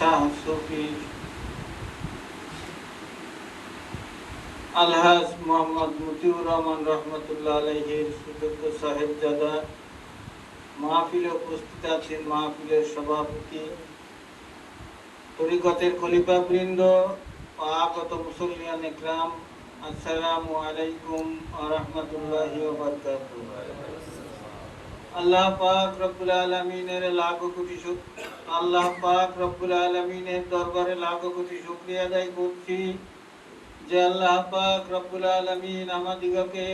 শাহ সুফি আলহাজ মোহাম্মদ মতিউর রহমান রহমতুল্লাহ আলহির সুযোগ্য সাহেবজাদা মাহফিলে উপস্থিত আছেন মাহফিলের সভাপতি, তরিকতের খলিফা বৃন্দ আগত মুসলিয়ান ইকরাম আসসালামু আলাইকুম রাহমাতুল্লাহি বারাকাতুহু। আল্লাহ পাক রব্বুল আলামিনের লাখো কোটি আল্লাহ পাক রব্বুল আলামিনের দরবারে লাখো কোটি শুকরিয়া আদায় করছি যে আল্লাহ পাক রব্বুল আলামিন আমাদিগকে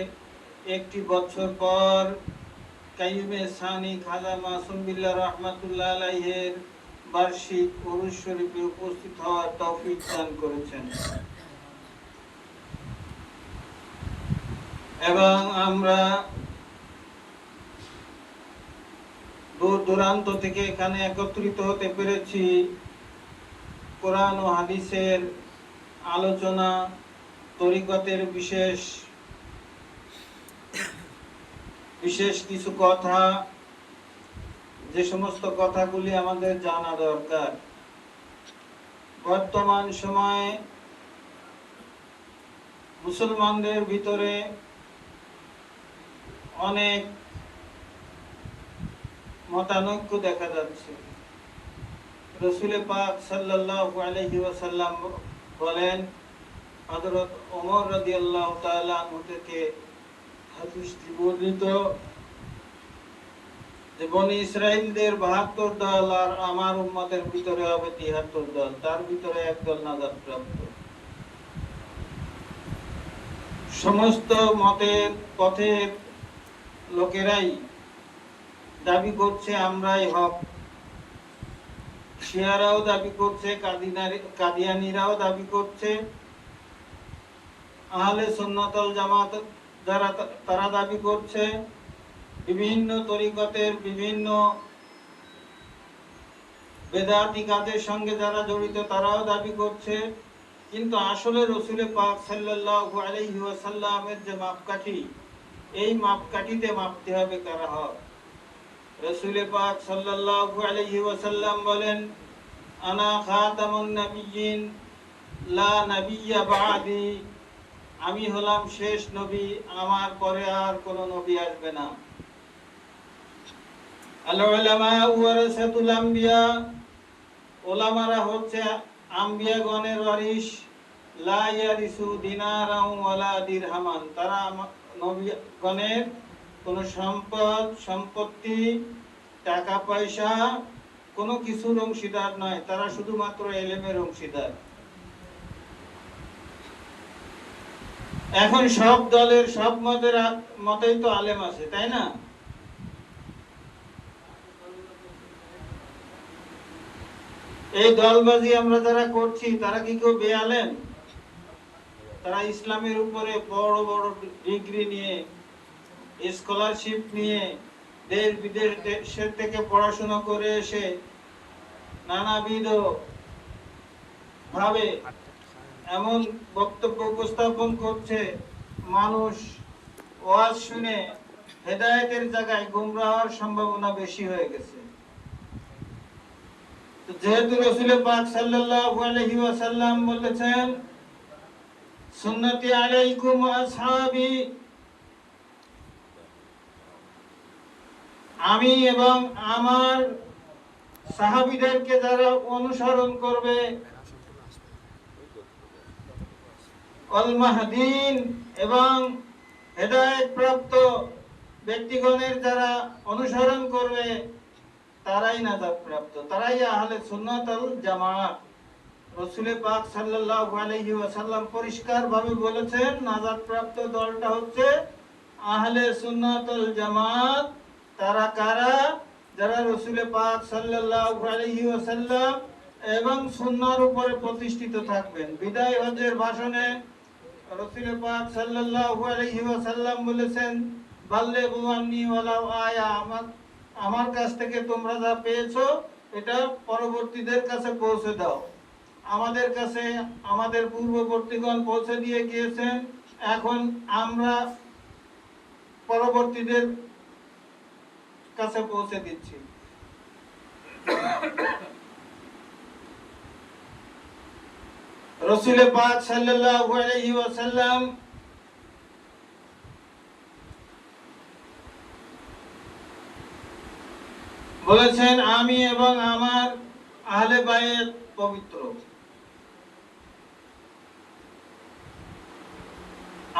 একটি বছর পর কাইমে সানি খাজা মাসুম বিল্লাহ রহমাতুল্লাহ আলাইহের বার্ষিক উরুস শরীফে উপস্থিত হওয়ার তৌফিক দান করেছেন। এবং আমরা দূর দূরান্ত থেকে এখানে একত্রিত হতে পেরেছি। কোরআন ও হাদিসের আলোচনা, তরিকতের বিশেষ বিশেষ কিছু কথা, যে সমস্ত কথাগুলি আমাদের জানা দরকার। বর্তমান সময়ে মুসলমানদের ভিতরে অনেক মতানৈক্য দেখা যাচ্ছে। রসুলে পাক আলাইহি ওয়াসাল্লাম বলেন ওমর রাদিয়াল্লাহু তাআলা আনহু থেকে হাদিসটি বর্ণিত ইসরাইলদের বাহাত্তর দল আর আমার উম্মতের ভিতরে হবে তিহাত্তর দল। তার ভিতরে এক দল নাজাত প্রাপ্ত সমস্ত মতের পথের লোকেরাই দাবি করছে আমরাই হক। শিয়ারাও দাবি করছে কাদিয়ানিরাও দাবি করছে। আহলে সুন্নাতল জামাত যারা তারা দাবি করছে। বিভিন্ন তরিকতের বিভিন্ন বেদাতি কাজের সঙ্গে যারা জড়িত, তারাও দাবি করছে। কিন্তু আসলে রসুলে পাক সাল্লাল্লাহু আলাইহি যে মাপকাঠি, এই মাপকাঠিতে মাপতে হবে কারা হক? রসুলে পাক সাল্লাল্লাহু আলাইহি ওয়াসাল্লাম বলেন, আনা খাতামুন নাবিয়্যিন, লা নাবিয়্যা বাদি। আমি হলাম শেষ নবী, আমার পরে আর কোনো নবী আসবে না। আল উলামা ওয়ারাসাতুল আম্বিয়া, ওলামারা হচ্ছে আম্বিয়াগণের ওয়ারিস লা ইয়ারিসু ওয়ালা দিরহামান। তারা কোনো সম্পদ, সম্পত্তি, টাকা, পয়সা, কোনো কিছুর অংশীদার নয়। তারা শুধুমাত্র এলেমের অংশীদার। এখন সব দলের, সব মতের মতেই তো আলেম আছে, তাই না? এই দলবাজি আমরা যারা করছি, তারা কি কেউ বেআলেম? তারা ইসলামের উপরে বড় বড় ডিগ্রি নিয়ে স্কলারশিপ নিয়ে দেশ বিদেশ দেশের থেকে পড়াশোনা করে এসে নানাবিধ ভাবে এমন বক্তব্য উপস্থাপন করছে। মানুষ ওয়াজ শুনে হেদায়েতের জায়গায় গুমরা হওয়ার সম্ভাবনা বেশি হয়ে গেছে। যেহেতু রসুল পাক সাল্লাল্লাহু বলেছেন, সুন্নতি আলাইকুম আসহাবি আমি এবং আমার সাহাবিদেরকে যারা অনুসরণ করবে এবং হেদায়েত প্রাপ্ত ব্যক্তিগণের যারা অনুসরণ করবে, তারাই নাজাত প্রাপ্ত তারাই আহলে সুন্নাতুল জামাত। রসুলে পাক সাল্লাল্লাহু আলাইহি পরিষ্কার ভাবে বলেছেন নাজাত প্রাপ্ত দলটা হচ্ছে আহলে সুন্নাতুল জামাত। তারা কারা? যারা রসুলে পাক সাল্লাল্লাহু আলাইহি এবং সুন্নাহর উপরে প্রতিষ্ঠিত থাকবেন। বিদায় হজের ভাষণে রসুল পাক সাল্লাল্লাহু আলাইহি বলেছেন, বাল্লে বুয়ান্নি আয়া, আমার আমার কাছ থেকে তোমরা যা পেয়েছ, এটা পরবর্তীদের কাছে পৌঁছে দাও। আমাদের কাছে আমাদের পূর্ববর্তীগণ পৌঁছে দিয়ে গিয়েছেন। এখন আমরা পরবর্তীদের কাছে পৌঁছে দিচ্ছি। রসুল পাক সাল্লাল্লাহু আলাইহি ওয়াসাল্লাম বলেছেন, আমি এবং আমার আহলে বায়েত পবিত্র।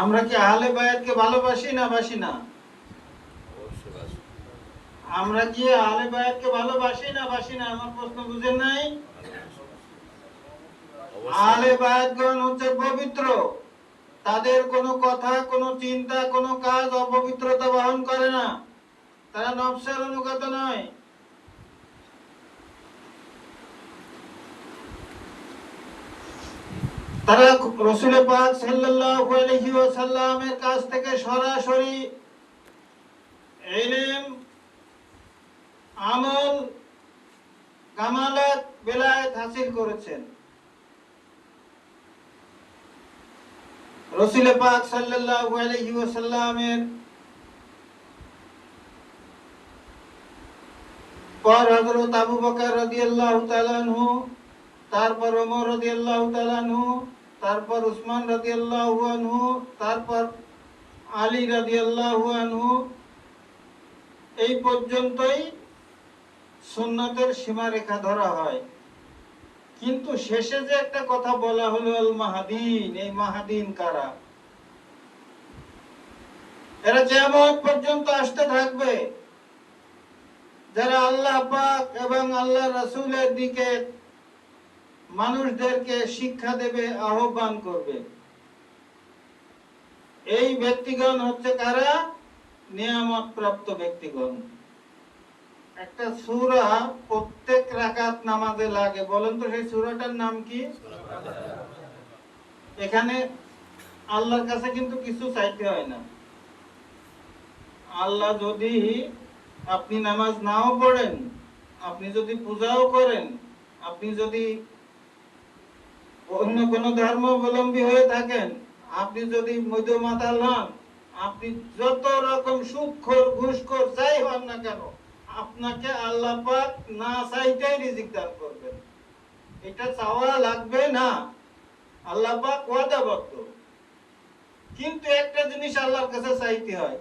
আমরা কি আহলে বায়াতকে ভালোবাসি না বাসি না? আমরা কি আহলে বায়াতকে ভালোবাসি না বাসি না আমার প্রশ্ন বুঝেন নাই? আহলে বায়াতগণ হচ্ছে পবিত্র। তাদের কোনো কথা কোনো চিন্তা কোনো কাজ অপবিত্রতা বহন করে না। তারা নফসের অনুগত নয়। তারা রসুল পাক সাল্লাল্লাহু আলাইহি ওয়াসাল্লামের কাছ থেকে সরাসরি ইলম আমল, কামালাত, বেলায়েত হাসিল করেছেন। রসুল পাক সাল্লাল্লাহু আলাইহি ওয়াসাল্লামের পর হযরত আবু বকর রাদিয়াল্লাহু তাআলা আনহু, তারপর ওমর রাদিয়াল্লাহু তাআলা আনহু, তারপর উসমান রাদিয়াল্লাহু আনহু, তারপর আলী রাদিয়াল্লাহু আনহু, এই পর্যন্তই সুন্নতের সীমারেখা ধরা হয়। কিন্তু শেষে যে একটা কথা বলা হলো, আল মাহাদিন, এই মাহাদিন কারা? এরা যেমন পর্যন্ত আসতে থাকবে। যারা আল্লাহ পাক এবং আল্লাহ রাসূলের দিকে মানুষদেরকে শিক্ষা দেবে, আহ্বান করবে। এই ব্যক্তিগণ হচ্ছে কারা? নিয়ামত প্রাপ্ত ব্যক্তিগণ। একটা সূরা প্রত্যেক রাকাত নামাজে লাগে, বলেন তো সেই সূরাটার নাম কি? এখানে আল্লাহর কাছে কিন্তু কিছু চাইতে হয় না। আল্লাহ যদি আপনি নামাজ নাও পড়েন, আপনি যদি পূজাও করেন, আপনি যদি অন্য কোন ধর্মাবলম্বী হয়ে থাকেন, আপনি যদি মধ্য মাতাল হন, আপনি যত রকম সুখর ঘুষখোর যাই হন না কেন আপনাকে আল্লাহ পাক না চাইতেই রিজিক দান করবেন। এটা চাওয়া লাগবে না। আল্লাহ পাক ওয়াদাবদ্ধ। কিন্তু একটা জিনিস আল্লাহর কাছে চাইতে হয়।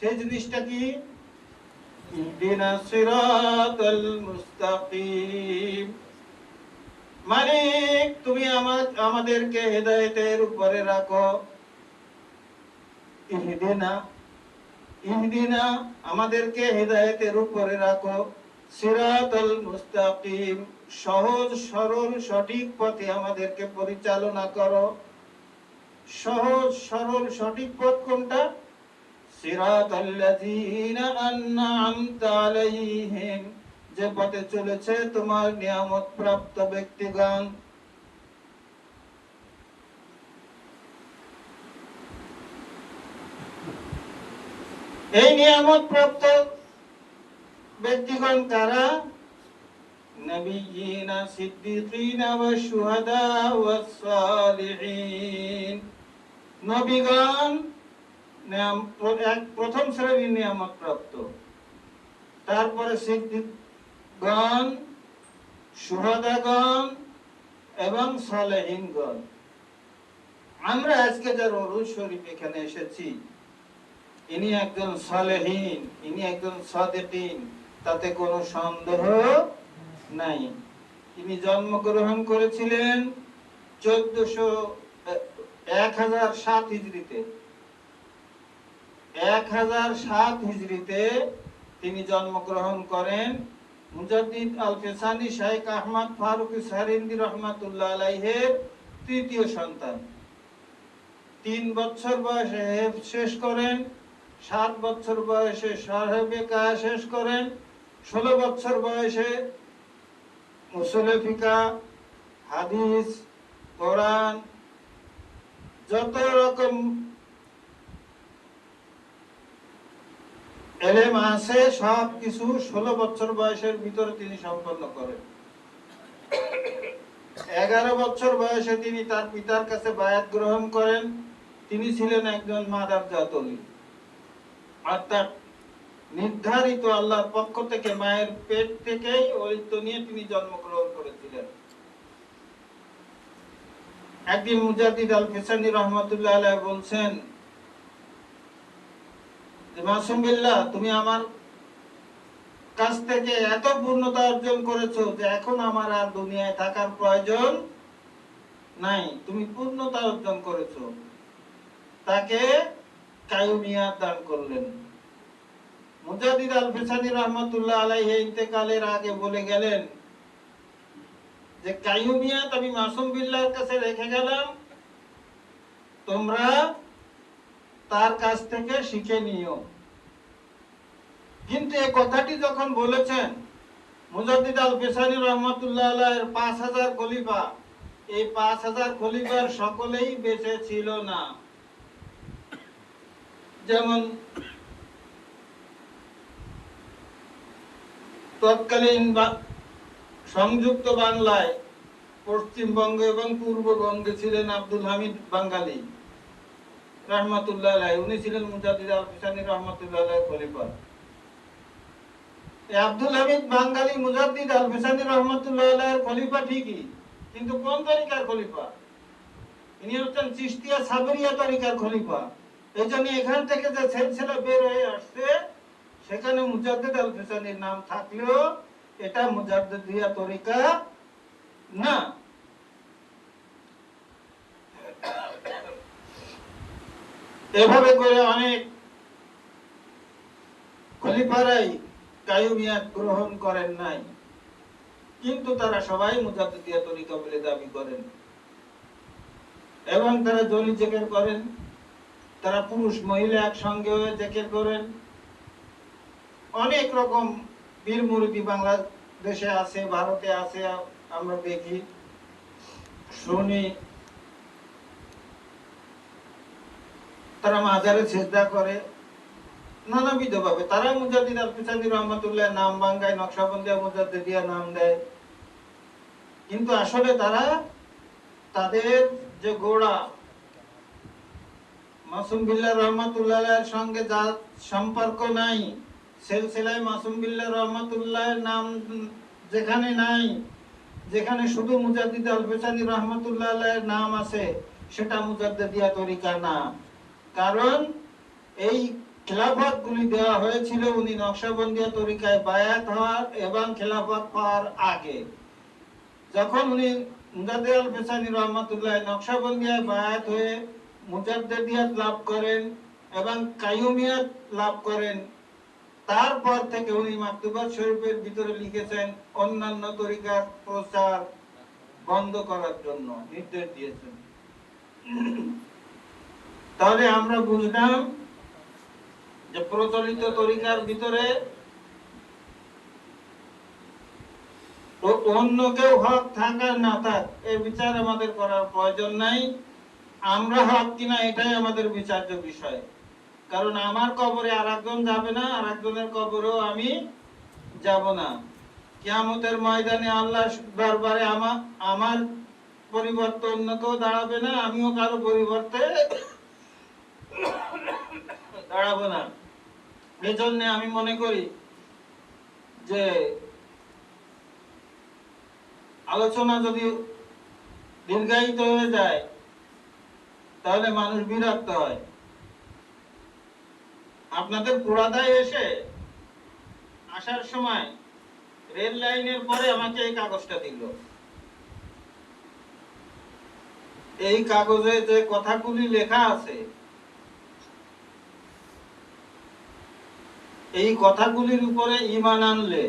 সেই জিনিসটা কি? ইহদিনা সিরাতাল মুস্তাকিম। মালিক, তুমি আমাদেরকে হেদায়েতের উপরে রাখো। ইহদিনা ইহদিনা আমাদেরকে হেদায়েতের উপরে রাখো। সিরাতাল মুস্তাকিম, সহজ, সরল, সঠিক পথে আমাদেরকে পরিচালনা করো। সহজ, সরল, সঠিক পথ কোনটা? সিরাতাল্লাযীনা আন'আমতা আলাইহিম, যে পথে চলেছে তোমার নিয়ামত প্রাপ্ত ব্যক্তিগণ। এই নিয়ামত প্রাপ্ত ব্যক্তিগণ সিদ্দিকিনা ওয়া শুহাদা ওয়াস সালিহিন। নবীগণ প্রথম শ্রেণির নিয়ামত প্রাপ্ত তারপরে সিদ্দিকগণ সুহাদাগণ এবং সালেহিনগণ। আমরা আজকে যার অরুজ শরীফ এখানে এসেছি ইনি একজন সালেহীন, ইনি একজন সাদেকিন, তাতে কোনো সন্দেহ নাই। তিনি জন্মগ্রহণ করেছিলেন চোদ্দশো এক হাজার সাত হিজড়িতে। এক হাজার সাত হিজড়িতে তিনি জন্মগ্রহণ করেন মুজাদ্দিদ আল ফেসানি শাইখ আহমদ ফারুক সারিন্দি রহমাতুল্লাহ আলাইহের তৃতীয় সন্তান। তিন বছর বয়সে শেষ করেন সাত বছর বয়সে সাহেবে কা শেষ করেন, ষোলো বছর বয়সে মুসলে ফিকা হাদিস, কোরআন, যত রকম এলেম আছে, সব কিছু ষোলো বছর বয়সের ভিতরে তিনি সম্পন্ন করেন। এগারো বছর বয়সে তিনি তার পিতার কাছে বায়াত গ্রহণ করেন। তিনি ছিলেন একজন মাদার জাতলি। অর্থাৎ নির্ধারিত আল্লাহর পক্ষ থেকে মায়ের পেট থেকেই ঐত্য নিয়ে তিনি জন্মগ্রহণ করেছিলেন। একদিন মুজাদ্দিদ আল ফিসানি রহমতুল্লাহ আলাইহি বলছেন, যে মাসুম বিল্লাহ তুমি আমার কাছ থেকে এত পূর্ণতা অর্জন করেছ যে এখন আমার আর দুনিয়ায় থাকার প্রয়োজন নাই। তুমি পূর্ণতা অর্জন করেছ। তাকে কায়ুমিয়াত দান করলেন। মুজাদ্দিদ আল ফিসানি রহমতুল্লাহ ইন্তেকালের আগে বলে গেলেন যে কায়ুমিয়াত আমি মাসুম কাছে রেখে গেলাম। তোমরা তার কাছ থেকে শিখে নিও। কিন্তু এই কথাটি যখন বলেছেন মুজাদ্দিদ আল ফিসানি রহমতুল্লাহ আলাইহির পাঁচ হাজার খলিফা, এই পাঁচ হাজার খলিফার সকলেই বেঁচে ছিল না। যেমন তৎকালীন সংযুক্ত বাংলায় পশ্চিমবঙ্গ এবং পূর্ববঙ্গে ছিলেন আব্দুল হামিদ বাঙ্গালী। রহমতুল্লাহ আলাই উনি ছিলেন মুজাদ্দিদ আল রহমতুল্লাহ আলাই খলিফা। আব্দুল হামিদ বাঙ্গালী, মুজাদ্দিদ আল ফিসানি রহমতুল্লাহ খলিফা ঠিকই, কিন্তু কোন তরিকার খলিফা? ইনি হচ্ছেন চিস্তিয়া সাবরিয়া তরিকার খলিফা। এই জন্য এখান থেকে যে সিলসিলা বের হয়ে আসছে, সেখানে আল নাম থাকলেও এটা মুজাদ্দিদিয়া তরিকা না। এভাবে করে অনেক খলিফারাই কায়ুমিয়াত গ্রহণ করেন নাই, কিন্তু তারা সবাই মুজাদ্দিদিয়া তরিকা বলে দাবি করেন এবং তারা জলি জেকের করেন। তারা পুরুষ, মহিলা একসঙ্গে জেকের করেন। অনেক রকম বীর মুরুদি বাংলাদেশে আছে, ভারতে আছে, আমরা দেখি। শুনি। তারা মাজারে চেষ্টা করে। নানাবিধ ভাবে তারা মুজাদ্দিদ আল ফিসানি রহমতুল্লাহ নাম বাঙ্গায়, নকশাবন্দিয়া মুজাদ্দিদিয়া নাম দেয়। কিন্তু আসলে তারা তাদের যে গোড়া মাসুম বিল্লাহ রহমতুল্লাহ সঙ্গে যার সম্পর্ক নাই, সিলসিলায় মাসুম বিল্লাহ রহমতুল্লাহ নাম যেখানে নাই, যেখানে শুধু মুজাদ্দিদ আল ফিসানি রহমতুল্লাহ নাম আছে, সেটা মুজাদ্দিদিয়া তরিকা না। কারণ এই খেলাফত গুলি দেওয়া হয়েছিল উনি নকশাবন্দিয়া তরিকায় বায়াত হওয়ার এবং খেলাফত পাওয়ার আগে। যখন উনি মুজাদ্দিদ আল ফিসানি রহমতুল্লাহ নকশাবন্দিয়ায় বায়াত হয়ে মুজাদ্দিদিয়াত লাভ করেন এবং কায়ুমিয়াত লাভ করেন। তারপর থেকে উনি মাকতুবাত শরীফের ভিতরে লিখেছেন, অন্যান্য তরিকার প্রচার বন্ধ করার জন্য নির্দেশ দিয়েছেন। তাহলে আমরা বুঝলাম যে প্রচলিত তরিকার ভিতরে অন্য কেউ হক থাক আর না থাক এর বিচার আমাদের করার প্রয়োজন নাই। আমরা হক কিনা এটাই আমাদের বিচার্য বিষয়। কারণ আমার কবরে আর একজন যাবে না আর একজনের কবরেও আমি যাব না। কিয়ামতের ময়দানে আল্লাহ দরবারে আমার আমার পরিবর্তে অন্য কেউ দাঁড়াবে না, আমিও কারও পরিবর্তে দাঁড়াবো না। এজন্য আমি মনে করি যে আলোচনা যদি দীর্ঘায়িত হয়ে যায় তাহলে মানুষ বিরক্ত হয়। আপনাদের পুরাদায় এসে আসার সময় রেল লাইনের পরে আমাকে এই কাগজটা দিল। এই কাগজে যে কথাগুলি লেখা আছে, এই কথাগুলির উপরে ইমান আনলে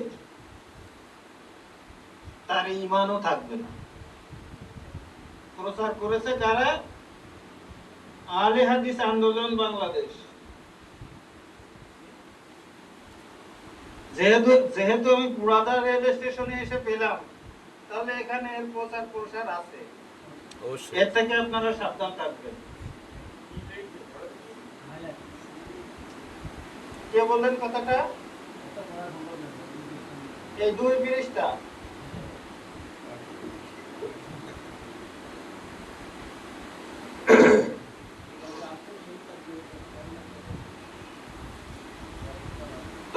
তার ইমানও থাকবে না। প্রচার করেছে কারা? আলে হাদিস আন্দোলন বাংলাদেশ। যেহেতু যেহেতু আমি পুরাদা রেল স্টেশনে এসে পেলাম তাহলে এখানে এর প্রচার প্রসার আছে। এর থেকে আপনারা সাবধান থাকবেন। কে বললেন কথাটা? এই দুই ব্রিজটা।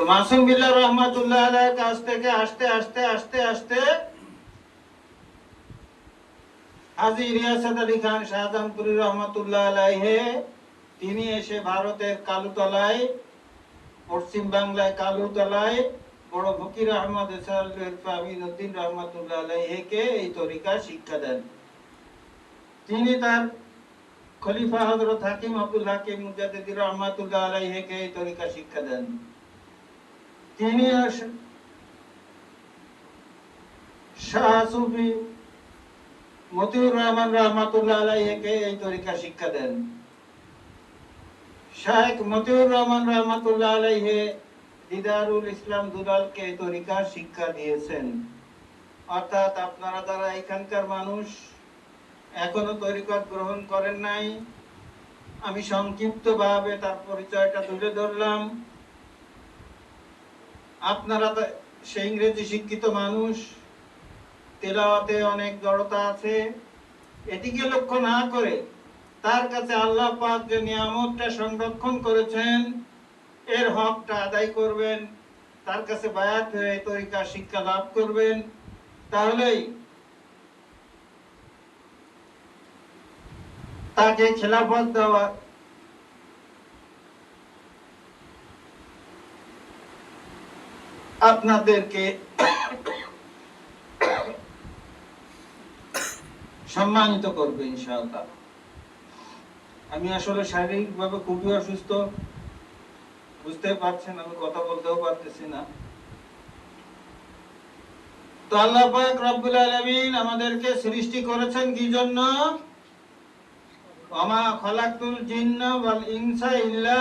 মাসুম বিল্লাহ রহমাতুল্লাহ আলাইহির কাছ থেকে আসতে আসতে আসতে আসতে হাজি রিয়াসাত আলী খান শাহজাহানপুরি রহমতুল্লাহ আলাইহে তিনি এসে ভারতের কালুতলায়, পশ্চিম বাংলায় কালুতলায় বড় ফকির আহমদ আমিনুদ্দিন রহমতুল্লাহ আলাইহেকে এই তরিকা শিক্ষা দেন। তিনি তার খলিফা হযরত হাকিম আব্দুল হাকিম মুজাদ্দিদ রহমাতুল্লাহ আলাইহিকে এই তরিকা শিক্ষা দেন। তিনি আস- শাহ মতিউর রহমান রহমাতুল্লাহ আলাইহিকে এই তরিকা শিক্ষা দেন। শাহেখ মতিউর রহমান রহমাতুল্লাহ আলাইহি দিদারুল ইসলাম দুলালকে এই তরিকা শিক্ষা দিয়েছেন। অর্থাৎ আপনারা যারা এখানকার মানুষ, এখনও তরিকত গ্রহণ করেন নাই, আমি সংক্ষিপ্ত ভাবে তার পরিচয়টা তুলে ধরলাম। আপনারা সে ইংরেজি শিক্ষিত মানুষ, তেলাওয়াতে অনেক জড়তা আছে, এটিকে লক্ষ্য না করে তার কাছে আল্লাহ পাক যে নিয়ামতটা সংরক্ষণ করেছেন, এর হকটা আদায় করবেন, তার কাছে বায়াত হয়ে তরিকা শিক্ষা লাভ করবেন, তাহলেই তাকে খেলাফত দেওয়া আপনাদেরকে সম্মানিত করবে ইনশাআল্লাহ। আমি আসলে শারীরিকভাবে খুবই অসুস্থ। বুঝতে পারছেন, আমি কথা বলতেও পারতেছি না। তো আল্লাহ পাক রব্বুল আলামিন আমাদেরকে সৃষ্টি করেছেন কি জন্য? ওমা খলাকুল জিন্ন ওয়াল ইনসা ইল্লা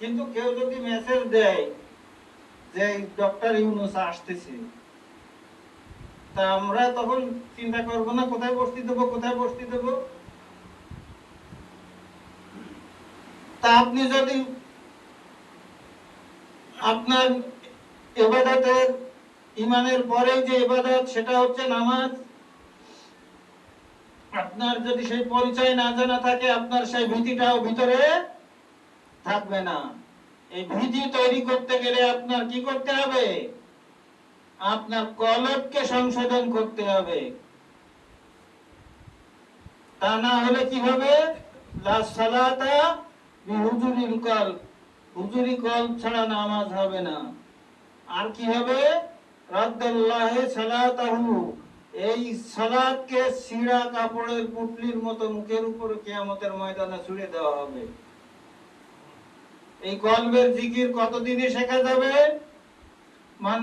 কিন্তু কেউ যদি মেসেজ দেয় যে ডক্টর ইউনুস আসতেছে। তা আমরা তখন চিন্তা করব না, কোথায় বসতি দেবো, কোথায় বসতি দেবো? তা আপনি যদি আপনার এবাদতের ইমানের পরে যে ইবাদত সেটা হচ্ছে নামাজ। আপনার যদি সেই পরিচয় না জানা থাকে, আপনার সেই ভীতিটাও ভিতরে থাকবে না। এই ভীতি তৈরি করতে গেলে আপনার কি করতে হবে? আপনার কলবকে সংশোধন করতে হবে। তা না হলে কি হবে? হুজুরি কলব ছাড়া নামাজ হবে না। আর কি হবে? এই সালাতকে সিরা কাপড়ের পুটলির মতো মুখের উপর কিয়ামতের ময়দানে ছুড়ে দেওয়া হবে। এই কলবের জিকির কতদিনে শেখা যাবে? মান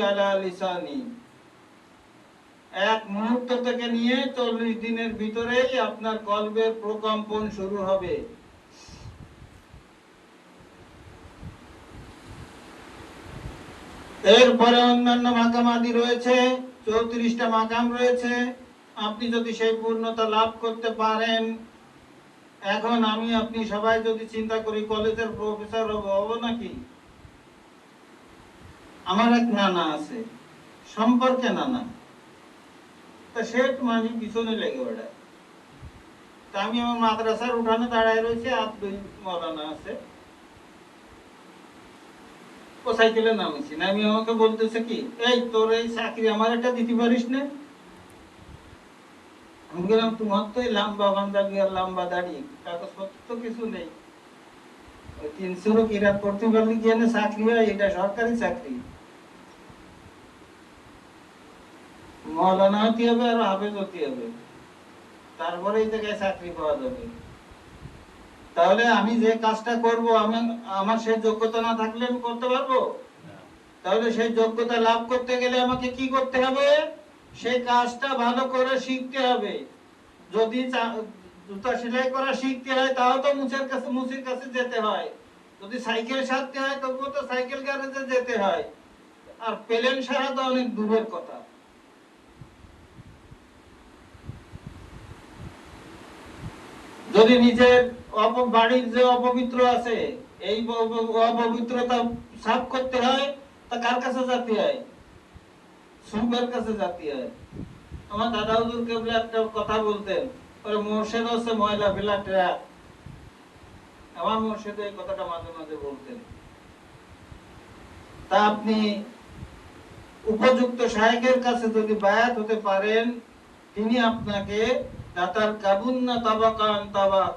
আলা এক মুহূর্ত থেকে নিয়ে চল্লিশ দিনের ভিতরেই আপনার কলবের প্রকম্পন শুরু হবে। এরপরে অন্যান্য মাকামাদি রয়েছে, চৌত্রিশটা মাকাম রয়েছে। আপনি যদি সেই পূর্ণতা লাভ করতে পারেন, এখন আমি আপনি সবাই যদি চিন্তা করি, কলেজের প্রফেসর হব হব নাকি? আমার এক নানা আছে, সম্পর্কে নানা। তা সে মাঝে পিছনে লেগে বেড়ায় তা আমি আমার মাদ্রাসার উঠানে দাঁড়ায় রয়েছে দুই মলানা আছে। ও সাইকেলে নামেছি আমি আমাকে বলতেছে কি, এই তোর এই চাকরি আমার একটা দিতে পারিস না? আমি বললাম তোমার তো লম্বা বান্দাবি আর লম্বা দাড়ি কাগজপত্র তো কিছু নেই। তিনশোরও কিরাত করতে পারলে কি এনে চাকরি হয়? এটা সরকারি চাকরি। মৌলানা হতে হবে আর হাফেজ হতে হবে। তারপরে এই জায়গায় চাকরি পাওয়া যাবে। তাহলে আমি যে কাজটা করব আমি আমার সেই যোগ্যতা না থাকলে আমি করতে পারব? তাহলে সেই যোগ্যতা লাভ করতে গেলে আমাকে কি করতে হবে? সেই কাজটা ভালো করে শিখতে হবে। যদি জুতা সেলাই করা শিখতে হয়, তাও তো মুছের কাছে মুচির কাছে যেতে হয়। যদি সাইকেল সারতে হয়, তবুও তো সাইকেল গ্যারেজে যেতে হয়। আর পেলেন সারা তো অনেক দূরের কথা। যদি নিজের বাড়ির যে অপবিত্র আছে, এই অপবিত্রতা সাফ করতে হয়, তা কার কাছে যেতে হয়? কাছে যেতে হয়। আমার দাদা হুজুর একটা কথা বলতেন, ওরে মোর্শেদ হচ্ছে ময়লা ফেলা আমার মোর্শেদ এই কথাটা মাঝে মাঝে বলতেন। তা আপনি উপযুক্ত কাছে যদি বায়াত হতে পারেন, তিনি আপনাকে দাতার কাবুন্না তাবাকান তাবাক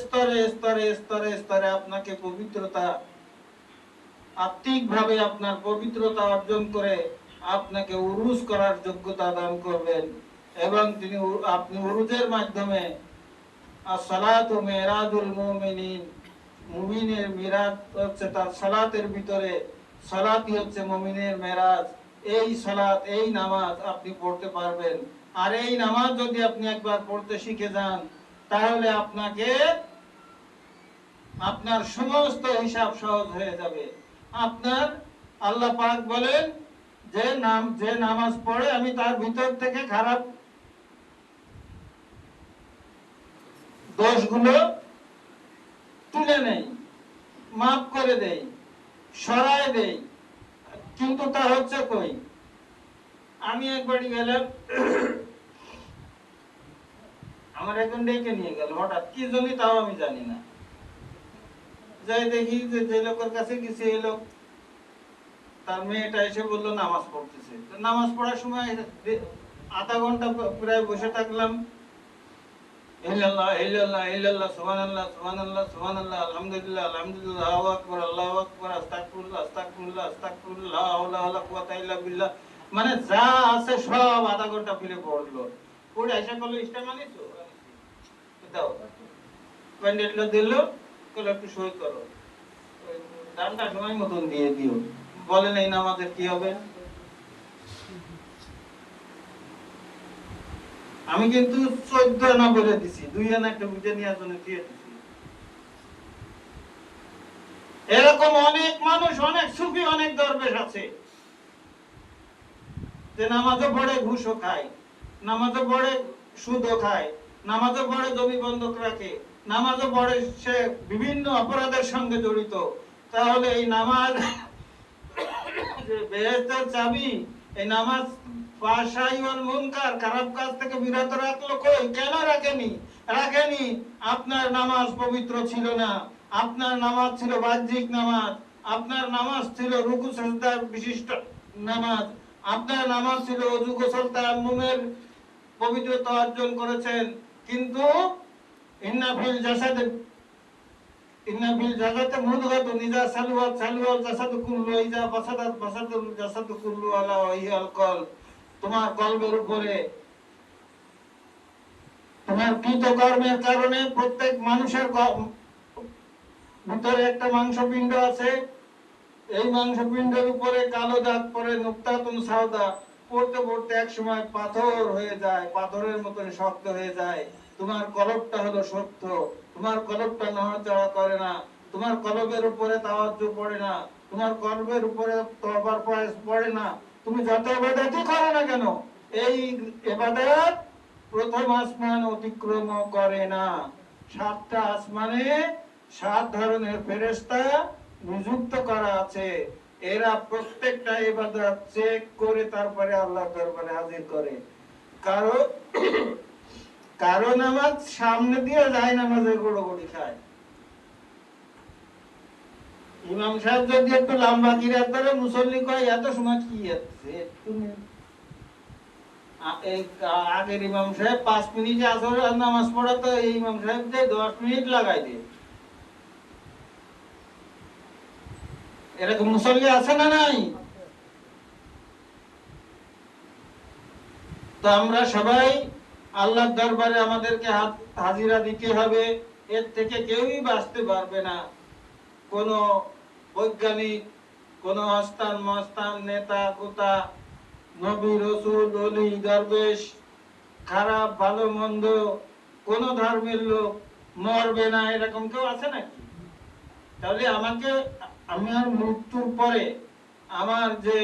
স্তরে স্তরে স্তরে স্তরে আপনাকে পবিত্রতা আত্মিক ভাবে আপনার পবিত্রতা অর্জন করে আপনাকে উরুজ করার যোগ্যতা দান করবেন এবং তিনি আপনি উরুজের মাধ্যমে মেরাজুল মুমিনের মিরাজ হচ্ছে তার সালাতের ভিতরে হচ্ছে মেরাজ। এই সালাত, এই নামাজ আপনি পড়তে পারবেন। আর এই নামাজ যদি আপনি একবার পড়তে শিখে যান, তাহলে আপনাকে আপনার সমস্ত হিসাব সহজ হয়ে যাবে। আপনার আল্লাহ পাক বলেন যে নাম, যে নামাজ পড়ে, আমি তার ভিতর থেকে খারাপ দোষগুলো তুলে নেই, মাফ করে দেই সরায় দেই। কিন্তু তা হচ্ছে কই? আমি একবারই গেলাম, আমার একজন ডেকে নিয়ে গেল, হঠাৎ। কি জন্য তাও আমি জানি না। যাই দেখি যে যে লোকের কাছে গেছে এই লোক তার মেয়েটা এসে বলল, নামাজ পড়তেছে। নামাজ পড়ার সময় আধা ঘণ্টা প্রায় বসে থাকলাম। বিল্লাহ। মানে যা আছে সব আধা ঘণ্টা ফিরে পড়ল। পড়ে করল দিল একটু সই করো। দানটা সময় মতন দিয়ে দিও। বলেন এই নামাজের কি হবে? আমি কিন্তু চোদ্দ আনা বলে দিছি, দুই আনা একটা বুঝে নেওয়ার জন্য দিয়ে দিছি। এরকম অনেক মানুষ, অনেক সুফি, অনেক দরবেশ আছে। যে নামাজে পড়ে ঘুষও খায় নামাজও পড়ে সুদও খায় নামাজও পড়ে জমি বন্ধক রাখে, নামাজে পড়ে সে বিভিন্ন অপরাধের সঙ্গে জড়িত। তাহলে এই নামাজ বেহেস্তের চাবি, এই নামাজ খারাপ কাজ থেকে বিরত রাখল কই? কেন রাখেনি? রাখেনি, আপনার নামাজ পবিত্র ছিল না। আপনার নামাজ ছিল বাহ্যিক নামাজ। আপনার নামাজ ছিল রুকু সাজদার বিশিষ্ট নামাজ। আপনার নামাজ ছিল অজু গোসল তায়াম্মুমের পবিত্রতা অর্জন করেছেন। কিন্তু ইন্না ফিল জাসাদে ইন্না ফিল জাসাদে মুদগাতুন ইজা সালওয়াত সালওয়াল জাসাদু কুল্লু, ইজা ফাসাদাত ফাসাদুল জাসাদু কুল্লু আলা ওয়াহিয়াল কল তোমার কলবের উপরে তোমার কৃতকর্মের কারণে প্রত্যেক মানুষের ভিতরে একটা মাংসপিণ্ড আছে। এই মাংসপিণ্ডের উপরে কালো দাগ পরে নুক্তাতুন সাউদা পড়তে পড়তে এক সময় পাথর হয়ে যায়, পাথরের মতন শক্ত হয়ে যায়। তোমার কলবটা হলো সত্য। তোমার কলবটা নড়াচড়া করে না, তোমার কলবের উপরে তাওয়াজ্জ পড়ে না, তোমার কলবের উপরে তবার পয়েস পড়ে না, তুমি যত এবাদতই করো না কেন, এই এবাদত প্রথম আসমান অতিক্রম করে না। সাতটা আসমানে সাত ধরনের ফেরেশতা নিযুক্ত করা আছে। এরা প্রত্যেকটা ইবাদত চেক করে তারপরে আল্লাহ দরবারে হাজির করে। কারও কারও নামাজ সামনে দিয়ে যায় নামাজে গোড়োগড়ি খায় ইমাম সাহেব যদি একটু লম্বা কিরাত ধরে মুসল্লি কয়, এত সময় কি আছে একটু আগের ইমাম সাহেব পাঁচ মিনিট আসর নামাজ পড়া তো এই ইমাম সাহেব যে দশ মিনিট লাগাই দিয়ে। এরকম মুসল্লি আছে না নাই? তো আমরা সবাই আল্লাহর দরবারে আমাদেরকে হাজিরা দিতে হবে। এর থেকে কেউই বাঁচতে পারবে না। কোন বৈজ্ঞানিক, কোন আস্তান মস্তান নেতা, কোতা, নবী, রসুল, অলি, দরবেশ, খারাপ, ভালো, মন্দ, কোন ধর্মের লোক মরবে না, এরকম কেউ আছে নাকি? তাহলে আমাকে, আমার মৃত্যুর পরে আমার যে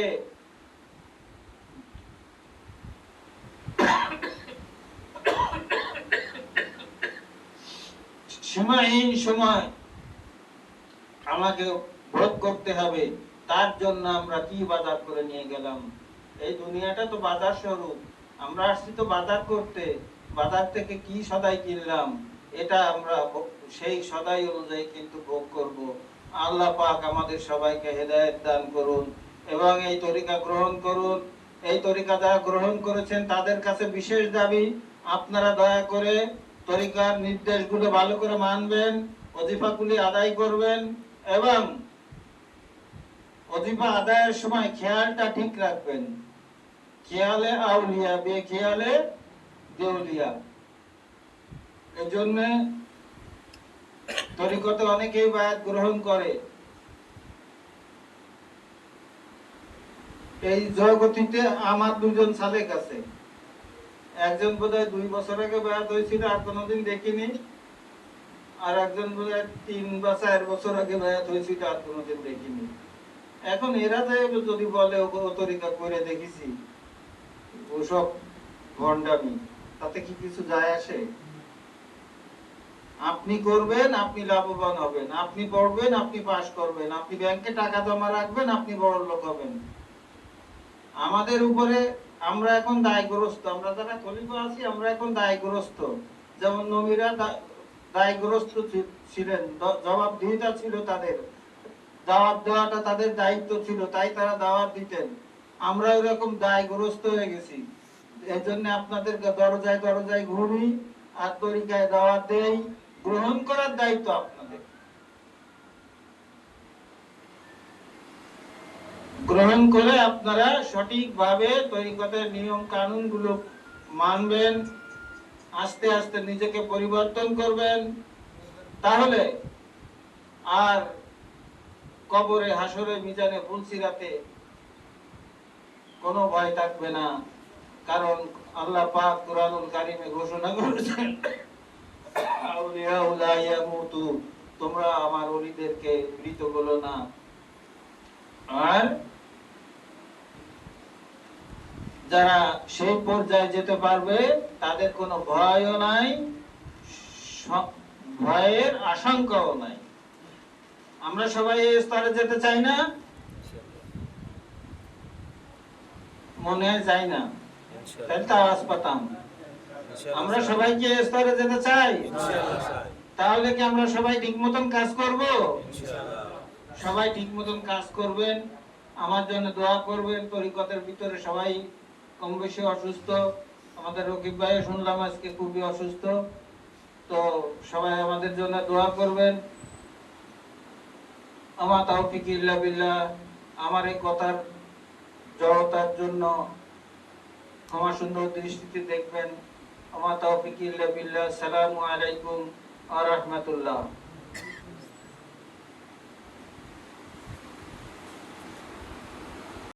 সীমাহীন সময় আমাকে ভোগ করতে হবে, তার জন্য আমরা কি বাজার করে নিয়ে গেলাম? এই দুনিয়াটা তো বাজার স্বরূপ, আমরা আসছি তো বাজার করতে, বাজার থেকে কি সদাই কিনলাম? এটা আমরা সেই সদাই অনুযায়ী কিন্তু ভোগ করব। আল্লাহ পাক আমাদের সবাইকে হেদায়েত দান করুন এবং এই তরিকা গ্রহণ করুন। এই তরিকা যারা গ্রহণ করেছেন তাদের কাছে বিশেষ দাবি, আপনারা দয়া করে তরিকার নির্দেশগুলো ভালো করে মানবেন অজিফাগুলি আদায় করবেন এবং অজিফা আদায়ের সময় খেয়ালটা ঠিক রাখবেন। খেয়ালে আউলিয়া বে খেয়ালে দেউলিয়া। এই জন্য তরিকতে অনেকেই বায়াত গ্রহণ করে। এই জগতিতে আমার দুজন সালেক আছে। একজন বোধহয় দুই বছর আগে বায়াত হয়েছিল, আর কোনোদিন দেখিনি। আর একজন বোধহয় তিন বা চার বছর আগে বায়াত হয়েছিল, আর কোনোদিন দেখিনি। এখন এরা যে যদি বলে ও ও তরিকা করে দেখেছি। ওসব ভণ্ডামি, তাতে কি কিছু যায় আসে? আপনি করবেন, আপনি লাভবান হবেন। আপনি পড়বেন, আপনি পাস করবেন। আপনি ব্যাংকে টাকা জমা রাখবেন, আপনি বড় লোক হবেন। আমাদের উপরে আমরা এখন দায়গ্রস্ত, আমরা যারা খলিফা আছি, আমরা এখন দায়গ্রস্ত। যেমন নবীরা দায়গ্রস্ত ছিলেন জবাবদিহিতা ছিল তাদের। দাওয়াত দেওয়াটা তাদের দায়িত্ব ছিল, তাই তারা দাওয়াত দিতেন। আমরা এরকম দায়গ্রস্ত হয়ে গেছি। এই জন্য আপনাদের দরজায় দরজায় ঘুরি, আর তরিকায় দাওয়াত দেই। গ্রহণ করার দায়িত্ব আপনাদের গ্রহণ করে আপনারা সঠিকভাবে তরিকতের নিয়ম কানুনগুলো মানবেন, আস্তে আস্তে নিজেকে পরিবর্তন করবেন, তাহলে আর কবরে হাসরে মিজানে, ফুলসিরাতে কোনো ভয় থাকবে না, কারণ আল্লাহ পাক কুরআনুল কারীমে ঘোষণা করেছেন আউলিয়াউ লা ইয়ামুতু তোমরা আমার ওলিদেরকে মৃত বলো না। আর যারা সেই পর্যায়ে যেতে পারবে তাদের কোনো ভয়ও নাই ভয়ের আশঙ্কাও নাই। আমরা সবাই এই স্তরে যেতে চাই না? মনে যাই না। তাহলে তো আওয়াজ পাতাম। আমরা সবাই কি স্তরে যেতে চাই? তাহলে কি আমরা সবাই ঠিক মতন কাজ করব? সবাই ঠিক মতন কাজ করবেন আমার জন্য দোয়া করবেন তরিকতের ভিতরে সবাই কম বেশি অসুস্থ। আমাদের রকিব ভাই শুনলাম আজকে খুবই অসুস্থ। তো সবাই আমাদের জন্য দোয়া করবেন। আমার তৌফিক ইল্লা বিল্লাহ। আমার এই কথার জড়তার জন্য ক্ষমা সুন্দর দৃষ্টিতে দেখবেন। আমার তৌফিক ইল্লা বিল্লাহ। সালামু আলাইকুম আ রহমতুল্লাহ।